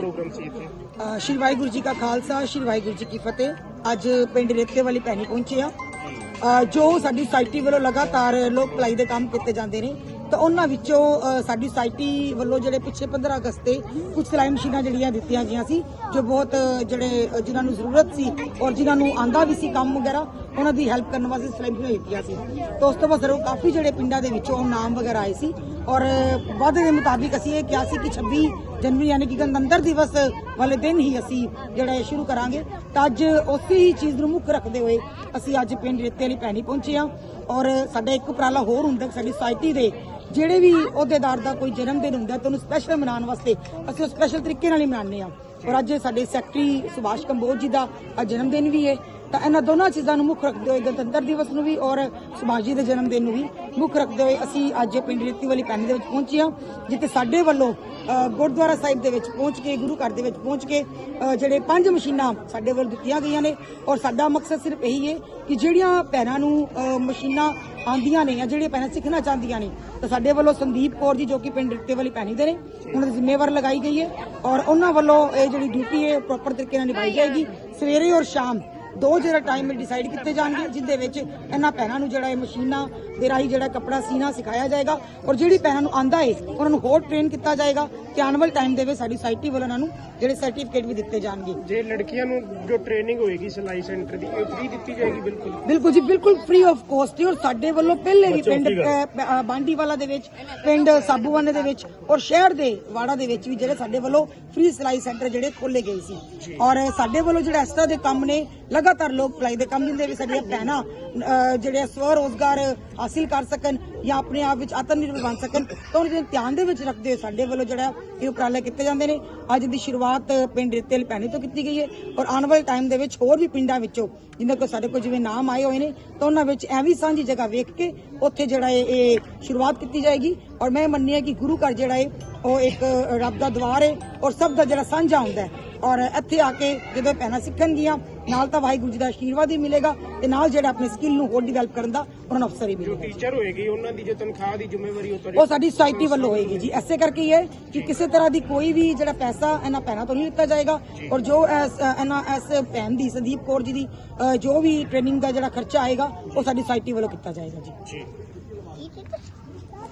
Programme ਸੀ ਇੱਥੇ? ਅ, ਸ਼੍ਰੀ ਵਾਹਿਗੁਰੂ ਜੀ ਕਾ ਖਾਲਸਾ ਸ਼੍ਰੀ ਵਾਹਿਗੁਰੂ ਜੀ ਕੀ ਫਤਿਹ। ਅੱਜ ਪਿੰਡ ਰੇਤੇ ਵਾਲੀ ਭੈਣੀ ਪਹੁੰਚੇ ਆ। ਅ, ਜੋ ਸਾਡੀ ਸੁਸਾਇਟੀ ਵੱਲੋਂ ਲਗਾਤਾਰ ਲੋਕ ਭਲਾਈ ਦੇ ਕੰਮ ਕੀਤੇ ਜਾਂਦੇ ਨੇ ਤਾਂ ਉਹਨਾਂ ਵਿੱਚੋਂ ਅ, ਸਾਡੀ ਸੁਸਾਇਟੀ ਵੱਲੋਂ ਜਿਹੜੇ ਪਿੱਛੇ 15 ਅਗਸਤ ਤੇ ਕੁਝ ਸਿਲਾਈ ਮਸ਼ੀਨਾਂ ਜਿਹੜੀਆਂ ਦਿੱਤੀਆਂ ਗਈਆਂ ਸੀ ਜੋ ਬਹੁਤ ਅ, ਜਿਹੜੇ ਅ, ਜਿਨ੍ਹਾਂ ਨੂੰ ਜ਼ਰੂਰਤ ਸੀ ਔਰ ਜਿਨ੍ਹਾਂ ਨੂੰ ਆਂਦਾ ਵੀ ਸੀ ਕੰਮ ਵਗੈਰਾ ਉਹਨਾਂ ਦੀ ਹੈਲਪ ਕਰਨ ਵਾਸਤੇ ਸਿਲਾਈ ਮਸ਼ੀਨਾਂ ਦਿੱਤੀਆਂ ਸੀ। ਤਾਂ ਉਸ ਤੋਂ ਬਾਅਦ ਸਰ ਉਹ ਕਾਫੀ ਜਿਹੜੇ ਪਿੰਡਾਂ ਦੇ ਵਿੱਚੋਂ ਨਾਮ ਵਗੈਰਾ ਆਏ ਸੀ। ਔਰ ਵਾਅਦੇ ਦੇ ਮੁਤਾਬਿਕ ਅਸੀਂ ਇਹ ਕਿਹਾ ਸੀ ਕਿ 26 ਜਨਵਰੀ ਯਾਨੀ ਕਿ ਗਣਤੰਤਰ ਦਿਵਸ ਵਾਲੇ ਦਿਨ ਹੀ ਅਸੀਂ ਜਿਹੜਾ ਇਹ ਸ਼ੁਰੂ ਕਰਾਂਗੇ। ਤਾਂ ਅੱਜ ਉਸੇ ਹੀ ਚੀਜ਼ ਨੂੰ ਮੁੱਖ ਰੱਖਦੇ ਹੋਏ ਅਸੀਂ ਅੱਜ ਪਿੰਡ ਰੇਤੇ ਵਾਲੀ ਭੈਣੀ ਪਹੁੰਚੇ ਹਾਂ। ਔਰ ਸਾਡਾ ਇੱਕ ਉਪਰਾਲਾ ਹੋਰ ਹੁੰਦਾ ਕਿ ਸਾਡੀ ਸੁਸਾਇਟੀ ਦੇ ਜਿਹੜੇ ਵੀ ਅਹੁਦੇਦਾਰ ਦਾ ਕੋਈ ਜਨਮ ਦਿਨ ਹੁੰਦਾ ਤਾਂ ਉਹਨੂੰ ਸਪੈਸ਼ਲ ਮਨਾਉਣ ਵਾਸਤੇ ਅਸੀਂ ਉਹ ਸਪੈਸ਼ਲ ਤਰੀਕੇ ਨਾਲ ਹੀ ਮਨਾਉਂਦੇ ਹਾਂ। ਔਰ ਅੱਜ ਸਾਡੇ ਸੈਕਟਰੀ ਸੁਭਾਸ਼ ਕੰਬੋਜ ਜੀ ਦਾ ਅੱਜ ਜਨਮ ਦਿਨ ਵੀ ਹੈ। ਤਾਂ ਇਹਨਾਂ ਦੋਨਾਂ ਚੀਜ਼ਾਂ ਨੂੰ ਮੁੱਖ ਰੱਖਦੇ ਹੋਏ ਗਣਤੰਤਰ ਦਿਵਸ ਨੂੰ ਵੀ ਔਰ ਸੁਭਾਸ਼ ਜੀ ਦੇ ਜਨਮ ਦਿਨ ਨੂੰ ਵੀ ਮੁੱਖ ਰੱਖਦੇ ਹੋਏ ਅਸੀਂ ਅੱਜ ਪਿੰਡ ਰੀਤੀ ਵਾਲੀ ਪੈਣੀ ਦੇ ਵਿੱਚ ਪਹੁੰਚੇ ਹਾਂ, ਜਿੱਥੇ ਸਾਡੇ ਵੱਲੋਂ ਗੁਰਦੁਆਰਾ ਸਾਹਿਬ ਦੇ ਵਿੱਚ ਪਹੁੰਚ ਕੇ, ਗੁਰੂ ਘਰ ਦੇ ਵਿੱਚ ਪਹੁੰਚ ਕੇ ਜਿਹੜੇ ਪੰਜ ਮਸ਼ੀਨਾਂ ਸਾਡੇ ਵੱਲ ਦਿੱਤੀਆਂ ਗਈਆਂ ਨੇ। ਔਰ ਸਾਡਾ ਮਕਸਦ ਸਿਰਫ ਇਹੀ ਹੈ ਕਿ ਜਿਹੜੀਆਂ ਭੈਣਾਂ ਨੂੰ ਮਸ਼ੀਨਾਂ ਆਂਦੀਆਂ ਨੇ ਜਾਂ ਜਿਹੜੀਆਂ ਭੈਣਾਂ ਸਿੱਖਣਾ ਚਾਹੁੰਦੀਆਂ ਨੇ, ਤਾਂ ਸਾਡੇ ਵੱਲੋਂ ਸੰਦੀਪ ਕੌਰ ਜੀ ਜੋ ਕਿ ਪਿੰਡ ਰੇਤੇ ਵਾਲੀ ਭੈਣੀ ਦੇ ਨੇ, ਉਹਨਾਂ ਦੀ ਜ਼ਿੰਮੇਵਾਰ ਲਗਾਈ ਗਈ ਹੈ। ਔਰ ਉਹਨਾਂ ਵੱਲੋਂ ਇਹ ਜਿਹੜੀ ਡਿਊਟੀ ਹੈ ਪ੍ਰੋਪਰ ਤਰੀਕੇ ਨਾਲ ਨਿਭਾਈ ਜਾਏਗੀ। ਸਵੇਰੇ ਔਰ ਸ਼ਾਮ ਦੋ ਜਿਹੜਾ ਟਾਈਮ ਡਿਸਾਈਡ ਕੀਤੇ ਜਾਣਗੇ ਜਿੰਦੇ ਵਿੱਚ ਇਹਨਾਂ ਭੈਣਾਂ ਨੂੰ ਜਿਹੜਾ ਇਹ ਮਸ਼ੀਨਾਂ ਦੇ ਰਾਹੀਂ ਜਿਹੜਾ ਕੱਪੜਾ ਸੀਨਾ ਸਿਖਾਇਆ ਜਾਏਗਾ ਔਰ ਜਿਹੜੀ ਭੈਣਾਂ ਨੂੰ ਆਂਦਾ ਹੈ ਉਹਨਾਂ ਨੂੰ ਹੋਰ ਟ੍ਰੇਨ ਕੀਤਾ ਜਾਏਗਾ। ਤੇ ਆਉਣ ਵਾਲੇ ਟਾਈਮ ਦੇ ਵਿੱਚ ਸਾਡੀ ਸੁਸਾਇਟੀ ਵੱਲੋਂ ਉਹਨਾਂ ਨੂੰ ਜਿਹੜੇ ਸਰਟੀਫਿਕੇਟ ਵੀ ਦਿੱਤੇ ਜਾਣਗੇ। ਜੇ ਲੜਕੀਆਂ ਨੂੰ ਜੋ ਟ੍ਰੇਨਿੰਗ ਹੋਏਗੀ ਸਿਲਾਈ ਸੈਂਟਰ ਦੀ ਇਹ ਫ੍ਰੀ ਦਿੱਤੀ ਜਾਏਗੀ ਬਿਲਕੁਲ? ਬਿਲਕੁਲ ਜੀ ਬਿਲਕੁਲ ਫ੍ਰੀ ਆਫ ਕੋਸਟ ਔਰ ਸਾਡੇ ਵੱਲੋਂ ਪਹਿਲੇ ਵੀ ਪਿੰਡ ਬਾਂਡੀਵਾਲਾ ਦੇ ਵਿੱਚ ਪਿੰਡ ਸਾਬੂਵਾਨੇ ਦੇ ਵਿੱਚ ਔਰ ਸ਼ਹਿਰ ਦੇ ਵਾੜਾ ਦੇ ਵਿੱਚ ਵੀ ਜਿਹੜੇ ਸਾਡੇ ਵੱਲੋਂ ਫ੍ਰੀ ਸਿਲਾਈ ਸੈਂਟਰ ਜਿਹੜੇ ਖੋਲੇ ਗਏ ਸੀ। ਔਰ ਸਾਡੇ ਵੱਲੋਂ ਜਿਹੜਾ ਇਸ ਤਰ੍ਹਾਂ ਦੇ ਕੰਮ ਨੇ ਲਗਾਤਾਰ ਲੋਕ ਭਲਾਈ ਦੇ ਕੰਮ ਜਿੰਦੇ ਵੀ ਸਾਡੀਆਂ ਭੈਣਾਂ ਜਿਹੜੇ ਸਵ ਰੋਜ਼ਗਾਰ ਹਾਸਿਲ ਕਰ ਸਕਣ ਜਾਂ ਆਪਣੇ ਆਪ ਵਿੱਚ ਆਤਮ ਨਿਰਭਰ ਬਣ ਸਕਣ, ਤਾਂ ਉਹਨਾਂ ਦੇ ਧਿਆਨ ਦੇ ਵਿੱਚ ਰੱਖਦੇ ਹੋਏ ਸਾਡੇ ਵੱਲੋਂ ਜਿਹੜਾ ਇਹ ਉਪਰਾਲੇ ਕੀਤੇ ਜਾਂਦੇ ਨੇ। ਅੱਜ ਦੀ ਸ਼ੁਰੂਆਤ ਪਿੰਡ ਰੇਤੇਲ ਪੈਣੀ ਤੋਂ ਕੀਤੀ ਗਈ ਹੈ ਔਰ ਆਉਣ ਵਾਲੇ ਟਾਈਮ ਦੇ ਵਿੱਚ ਹੋਰ ਵੀ ਪਿੰਡਾਂ ਵਿੱਚੋਂ ਜਿਨ੍ਹਾਂ ਕੋਲ ਸਾਡੇ ਕੋਲ ਜਿਵੇਂ ਨਾਮ ਆਏ ਹੋਏ ਨੇ, ਤਾਂ ਉਹਨਾਂ ਵਿੱਚ ਐਵੇਂ ਸਾਂਝੀ ਜਗ੍ਹਾ ਵੇਖ ਕੇ ਉੱਥੇ ਜਿਹੜਾ ਇਹ ਇਹ ਸ਼ੁਰੂਆਤ ਕੀਤੀ ਜਾਏਗੀ। ਔਰ ਮੈਂ ਮੰਨਿਆ ਕਿ ਗੁਰੂ ਘਰ ਜਿਹੜਾ ਹੈ ਉਹ ਇੱਕ ਰੱਬ ਦਾ ਦਵਾਰ ਹੈ ਔਰ ਸਭ ਦਾ ਜਿਹੜਾ ਸਾਂਝਾ ਹੁੰਦਾ ਹੈ। ਔਰ ਇੱਥੇ ਆ ਕੇ ਜਦੋਂ ਪੈਣਾ ਸਿੱਖਣਗੀਆਂ ਨਾਲ ਤਾਂ ਵਾਹਿਗੁਰੂ ਜੀ ਦਾ ਆਸ਼ੀਰਵਾਦ ਹੀ ਮਿਲੇਗਾ ਤੇ ਨਾਲ ਜਿਹੜਾ ਆਪਣੇ ਸਕਿੱਲ ਨੂੰ ਹੋਰ ਡਿਵੈਲਪ ਕਰਨ ਦਾ ਉਹਨਾਂ ਨੂੰ ਅਵਸਰ ਹੀ ਜੋ ਮਿਲੇਗਾ। ਟੀਚਰ ਹੋਏਗੀ ਉਹਨਾਂ ਦੀ ਜੋ ਤਨਖਾਹ ਦੀ ਜ਼ਿੰਮੇਵਾਰੀ ਉਹ ਸਾਡੀ ਸੁਸਾਇਟੀ ਵੱਲੋਂ ਹੋਏਗੀ ਜੀ। ਐਸੇ ਕਰਕੇ ਹੀ ਹੈ ਕਿ ਕਿਸੇ ਤਰ੍ਹਾਂ ਦੀ ਕੋਈ ਵੀ ਜਿਹੜਾ ਪੈਸਾ ਇਹਨਾਂ ਭੈਣਾਂ ਤੋਂ ਨਹੀਂ ਲਿੱਤਾ ਜਾਏਗਾ ਔਰ ਜੋ ਇਹਨਾਂ ਇਸ ਭੈਣ ਦੀ ਸੰਦੀਪ ਕੌਰ ਜੀ ਦੀ ਜੋ ਵੀ ਟ੍ਰੇਨਿੰਗ ਦਾ ਜਿਹੜਾ ਖਰਚਾ ਆਏਗਾ ਉਹ ਸਾਡੀ ਸੁਸਾਇਟੀ ਵੱਲੋਂ ਕੀਤਾ ਜਾਏਗਾ ਜੀ। ਜੀ।